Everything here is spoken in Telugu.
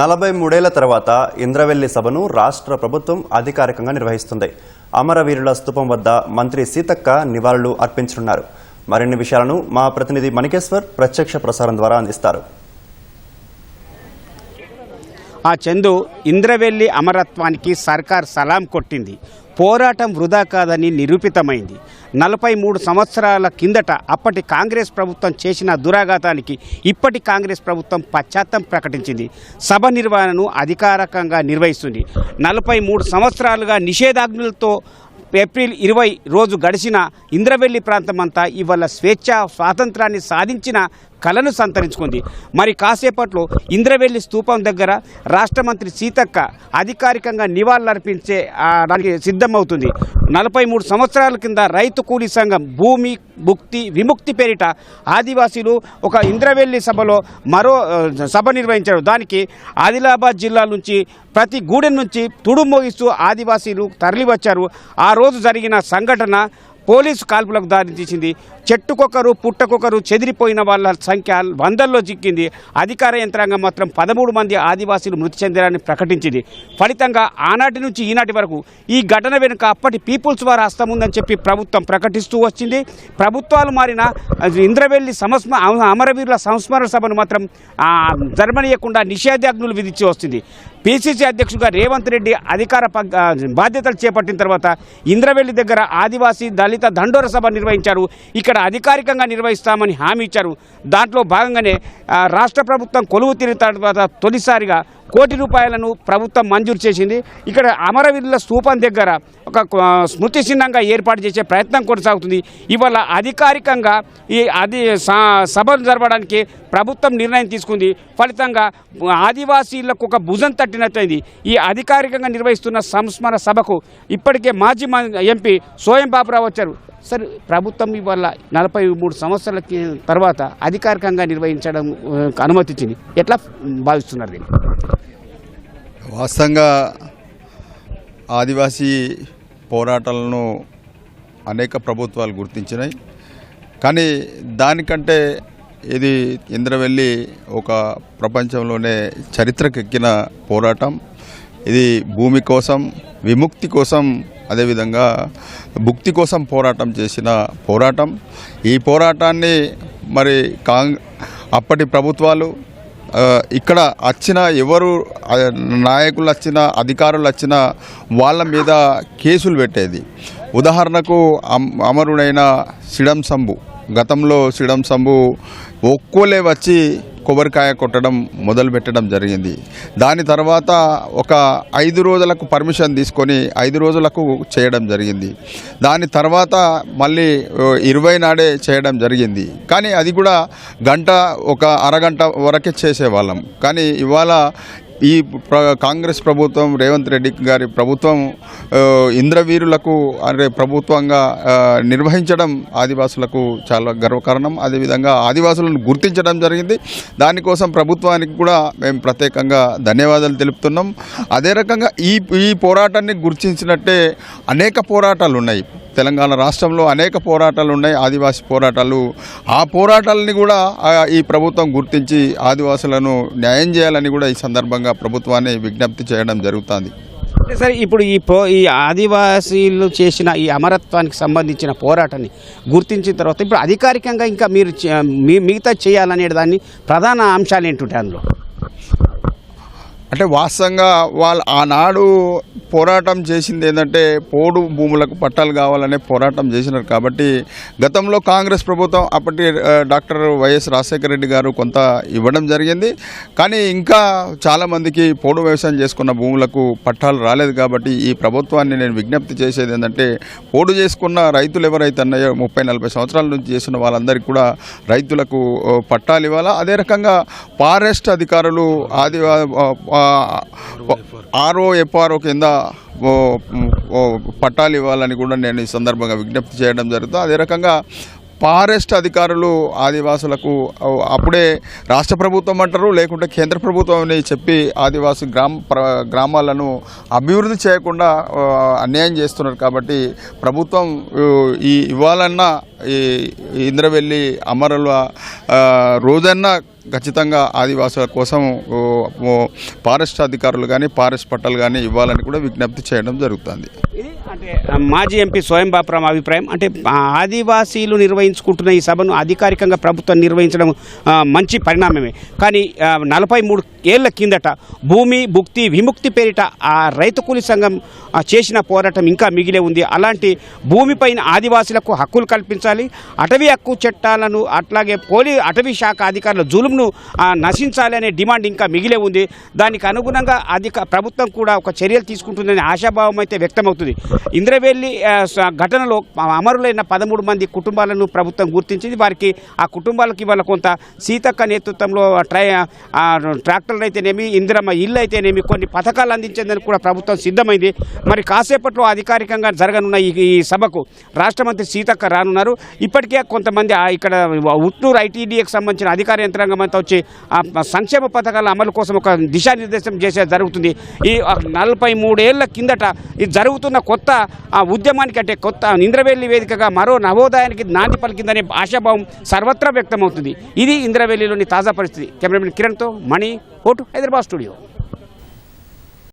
నలభై మూడేళ్ళ తర్వాత ఇంద్రవెల్లి సభను రాష్ట్ర ప్రభుత్వం అధికారికంగా నిర్వహిస్తుంది. అమరవీరుల స్థూపం వద్ద మంత్రి సీతక్క నివాళులు అర్పించనున్నారు. మరిన్ని విషయాలను మా ప్రతినిధి మణికేశ్వర్ ప్రత్యక్ష ప్రసారం ద్వారా అందిస్తారు. ఆ చందు ఇంద్రవెల్లి అమరత్వానికి సర్కార్ సలాం కొట్టింది. పోరాటం వృధా కాదని నిరూపితమైంది. నలభై మూడు సంవత్సరాల కిందట అప్పటి కాంగ్రెస్ ప్రభుత్వం చేసిన దురాఘాతానికి ఇప్పటి కాంగ్రెస్ ప్రభుత్వం పశ్చాత్తం ప్రకటించింది. సభ నిర్వహణను అధికారికంగా నిర్వహిస్తుంది. నలభై మూడు సంవత్సరాలుగా నిషేధాజ్ఞలతో ఏప్రిల్ ఇరవై రోజు గడిచిన ఇంద్రవెల్లి ప్రాంతం అంతా ఇవాళ స్వేచ్ఛ స్వాతంత్రాన్ని సాధించిన కళను సంతరించుకుంది. మరి కాసేపట్లో ఇంద్రవెల్లి స్తూపం దగ్గర రాష్ట్ర మంత్రి సీతక్క అధికారికంగా నివాళులర్పించే దానికి సిద్ధమవుతుంది. నలభై మూడు సంవత్సరాల కింద రైతు కూలీ సంఘం భూమి భుక్తి విముక్తి పేరిట ఆదివాసీలు ఒక ఇంద్రవెల్లి సభలో మరో సభ నిర్వహించారు. దానికి ఆదిలాబాద్ జిల్లా నుంచి ప్రతి గూడెం నుంచి తుడుమోగిస్తూ ఆదివాసీలు తరలివచ్చారు. ఆ రోజు జరిగిన సంఘటన పోలీసు కాల్పులకు దారితీసింది చెట్టుకొకరు పుట్టకొకరు చెదిరిపోయిన వాళ్ళ సంఖ్య వందల్లో చిక్కింది. అధికార యంత్రాంగం మాత్రం పదమూడు మంది ఆదివాసీలు మృతి చెందారని ప్రకటించింది. ఫలితంగా ఆనాటి నుంచి ఈనాటి వరకు ఈ ఘటన వెనుక అప్పటి పీపుల్స్ వారి హస్తం ఉందని చెప్పి ప్రభుత్వం ప్రకటిస్తూ వచ్చింది. ప్రభుత్వాలు మారిన ఇంద్రవెల్లి సంస్మ అమరవీరుల సంస్మరణ సభను మాత్రం ఆ, జరమనీయకుండా నిషేధాజ్ఞలు విధించి వస్తుంది. పిసిసి అధ్యక్షుడిగా రేవంత్ రెడ్డి అధికార బాధ్యతలు చేపట్టిన తర్వాత ఇంద్రవెల్లి దగ్గర ఆదివాసీ దళిత దండోర సభ నిర్వహించారు. ఇక్కడ అధికారికంగా నిర్వహిస్తామని హామీ ఇచ్చారు. దాంట్లో భాగంగానే రాష్ట్ర ప్రభుత్వం కొలువు తీరిన తర్వాత తొలిసారిగా కోటి రూపాయలను ప్రభుత్వం మంజూరు చేసింది. ఇక్కడ అమరవీరుల స్థూపం దగ్గర ఒక స్మృతి చిహ్నంగా ఏర్పాటు చేసే ప్రయత్నం కొనసాగుతుంది. ఇవాళ అధికారికంగా ఈ అది స- సభలు జరపడానికి ప్రభుత్వం నిర్ణయం తీసుకుంది. ఫలితంగా ఆదివాసీలకు ఒక భుజం తట్టినట్లయింది ఈ అధికారికంగా నిర్వహిస్తున్న సంస్మరణ సభకు ఇప్పటికే మాజీ ఎంపీ సోయం బాబురావు వచ్చారు. సరే ప్రభుత్వం ఇవాళ నలభై మూడు సంవత్సరాల తర్వాత అధికారికంగా నిర్వహించడం అనుమతించింది ఎట్లా భావిస్తున్నారు దీన్ని? వాస్తవంగా ఆదివాసీ పోరాటాలను అనేక ప్రభుత్వాలు గుర్తించినాయి. కానీ దానికంటే ఇది ఇంద్రవెల్లి ఒక ప్రపంచంలోనే చరిత్రకెక్కిన పోరాటం. ఇది భూమి కోసం విముక్తి కోసం అదేవిధంగా భుక్తి కోసం పోరాటం చేసిన పోరాటం. ఈ పోరాటాన్ని మరి కాంగ్ అప్పటి ప్రభుత్వాలు ఇక్కడ వచ్చిన ఎవరు నాయకులు వచ్చిన అధికారులు వచ్చిన వాళ్ళ మీద కేసులు పెట్టేది. ఉదాహరణకు అమ్- అమరుడైన సిడం సంబు. గతంలో శ్రీడం సంబు ఒక్కోలే వచ్చి కొబ్బరికాయ కొట్టడం మొదలు పెట్టడం జరిగింది. దాని తర్వాత ఒక ఐదు రోజులకు పర్మిషన్ తీసుకొని ఐదు రోజులకు చేయడం జరిగింది. దాని తర్వాత మళ్ళీ ఇరవై నాడే చేయడం జరిగింది. కానీ అది కూడా గంట ఒక అరగంట వరకే చేసేవాళ్ళం. కానీ ఇవాళ ఈ ప్ర కాంగ్రెస్ ప్రభుత్వం రేవంత్ రెడ్డి గారి ప్రభుత్వం ఇంద్రవీరులకు అంటే ప్రభుత్వంగా నిర్వహించడం ఆదివాసులకు చాలా గర్వకారణం. అదేవిధంగా ఆదివాసులను గుర్తించడం జరిగింది. దానికోసం ప్రభుత్వానికి కూడా మేము ప్రత్యేకంగా ధన్యవాదాలు తెలుపుతున్నాం. అదే రకంగా ఈ ఈ పోరాటాన్ని గుర్తించినట్టే అనేక పోరాటాలు ఉన్నాయి తెలంగాణ రాష్ట్రంలో అనేక పోరాటాలు ఉన్నాయి ఆదివాసీ పోరాటాలు. ఆ పోరాటాలని కూడా ఈ ప్రభుత్వం గుర్తించి ఆదివాసులను న్యాయం చేయాలని కూడా ఈ సందర్భంగా ప్రభుత్వాన్ని విజ్ఞప్తి చేయడం జరుగుతుంది. సరే ఇప్పుడు ఈ పో ఈ ఆదివాసీలు చేసిన ఈ అమరత్వానికి సంబంధించిన పోరాటాన్ని గుర్తించిన తర్వాత ఇప్పుడు అధికారికంగా ఇంకా మీరు మిగతా చేయాలనే దాన్ని ప్రధాన అంశాలు ఏంటుంటాయి అందులో? అంటే వాస్తవంగా వాళ్ళు ఆనాడు పోరాటం చేసింది ఏంటంటే పోడు భూములకు పట్టాలు కావాలనే పోరాటం చేసినారు. కాబట్టి గతంలో కాంగ్రెస్ ప్రభుత్వం అప్పటి డాక్టర్ వైఎస్ రాజశేఖర రెడ్డి గారు కొంత ఇవ్వడం జరిగింది. కానీ ఇంకా చాలామందికి పోడు వ్యవసాయం చేసుకున్న భూములకు పట్టాలు రాలేదు కాబట్టి ఈ ప్రభుత్వాన్ని నేను విజ్ఞప్తి చేసేది ఏంటంటే పోడు చేసుకున్న రైతులు ఎవరైతే ఉన్నాయో ముప్పై నలభై సంవత్సరాల నుంచి చేస్తున్న వాళ్ళందరికీ కూడా రైతులకు పట్టాలు ఇవ్వాలా? అదే రకంగా ఫారెస్ట్ అధికారులు ఆది ఆర్ఓ ఎఫ్ఆర్ఓ కింద పట్టాలు ఇవ్వాలని కూడా నేను ఈ సందర్భంగా విజ్ఞప్తి చేయడం జరుగుతుంది. అదే రకంగా ఫారెస్ట్ అధికారులు ఆదివాసులకు అప్పుడే రాష్ట్ర ప్రభుత్వం అంటారు లేకుంటే కేంద్ర ప్రభుత్వం అని చెప్పి ఆదివాసి గ్రామ గ్రామాలను అభివృద్ధి చేయకుండా అన్యాయం చేస్తున్నారు కాబట్టి ప్రభుత్వం ఈ ఇవ్వాలన్నా ఈ ఇంద్రవెల్లి అమరుల రోజన్నా ఖచ్చితంగా ఆదివాసుల కోసం ఫారెస్ట్ అధికారులు కానీ ఫారెస్ట్ పట్టాలు కానీ ఇవ్వాలని కూడా విజ్ఞప్తి చేయడం జరుగుతుంది. అంటే మాజీ ఎంపీ స్వయం బాపురాం అభిప్రాయం. అంటే ఆ, ఆదివాసీలు నిర్వహించుకుంటున్న ఈ సభను అధికారికంగా ప్రభుత్వం నిర్వహించడం మంచి పరిణామమే. కానీ నలభై మూడు ఏళ్ళ కిందట భూమి భుక్తి విముక్తి పేరిట ఆ రైతు కూలి సంఘం చేసిన పోరాటం ఇంకా మిగిలే ఉంది. అలాంటి భూమిపైన ఆదివాసులకు హక్కులు కల్పించాలి. అటవీ హక్కు చట్టాలను అట్లాగే పోలీ అటవీ శాఖ అధికారుల జులుంను ఆ, నశించాలి అనే డిమాండ్ ఇంకా మిగిలే ఉంది. దానికి అనుగుణంగా అధిక ప్రభుత్వం కూడా ఒక చర్యలు తీసుకుంటుందనే ఆశాభావం అయితే వ్యక్తమవుతుంది. ఇంద్రవెల్లి ఘటనలో అమరులైన పదమూడు మంది కుటుంబాలను ప్రభుత్వం గుర్తించింది. వారికి ఆ కుటుంబాలకు ఇవాళ కొంత సీతక్క నేతృత్వంలో ట్రై ట్రాక్టర్లు అయితేనేమి ఇందిరమ్మ ఇల్లు అయితేనేమి కొన్ని పథకాలు అందించేందుకు కూడా ప్రభుత్వం సిద్ధమైంది. మరి కాసేపట్లో అధికారికంగా జరగనున్న ఈ సభకు రాష్ట్ర మంత్రి సీతక్క రానున్నారు. ఇప్పటికే కొంతమంది ఇక్కడ ఉట్నూరు ఐటీడీఏకి సంబంధించిన అధికార యంత్రాంగం అంతా వచ్చి ఆ సంక్షేమ పథకాల అమలు కోసం ఒక దిశానిర్దేశం చేసే జరుగుతుంది. ఈ నలభై మూడేళ్ళ కిందట ఇది జరుగుతున్న కొత్త ఆ ఉద్యమానికి అంటే కొత్త ఇంద్రవెల్లి వేదికగా మరో నవోదయానికి నాంది పలికిందనే ఆశాభావం సర్వత్రా వ్యక్తమవుతుంది. ఇది ఇంద్రవెల్లిలోని తాజా పరిస్థితి. కెమెరామెన్ కిరణ్తో మణి ఓటు హైదరాబాద్ స్టూడియో.